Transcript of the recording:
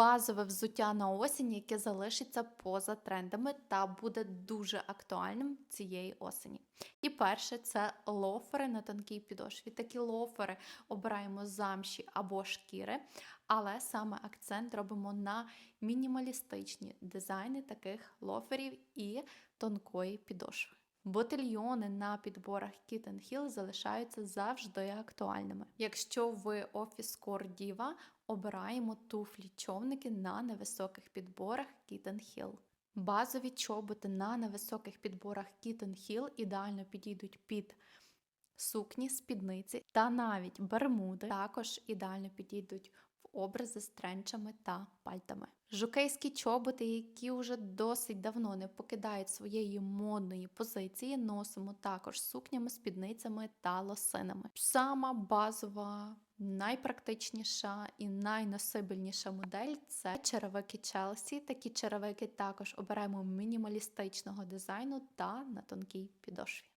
базове взуття на осінь, яке залишиться поза трендами та буде дуже актуальним цієї осені. І перше це лофери на тонкій підошві. Такі лофери обираємо замші або шкіри, але саме акцент робимо на мінімалістичні дизайни таких лоферів і тонкої підошви. Ботильйони на підборах Kitten Hill залишаються завжди актуальними. Якщо ви офіс Diva, обираємо туфлі човники на невисоких підборах Kitten Hill. Базові чоботи на невисоких підборах Kitten Hill ідеально підійдуть під сукні, спідниці та навіть бермуди також ідеально підійдуть образи з тренчами та пальтами. Жокейські чоботи, які вже досить давно не покидають своєї модної позиції, носимо також сукнями, спідницями та лосинами. Сама базова, найпрактичніша і найносибельніша модель це черевики Челсі. Такі черевики також обираємо мінімалістичного дизайну та на тонкій підошві.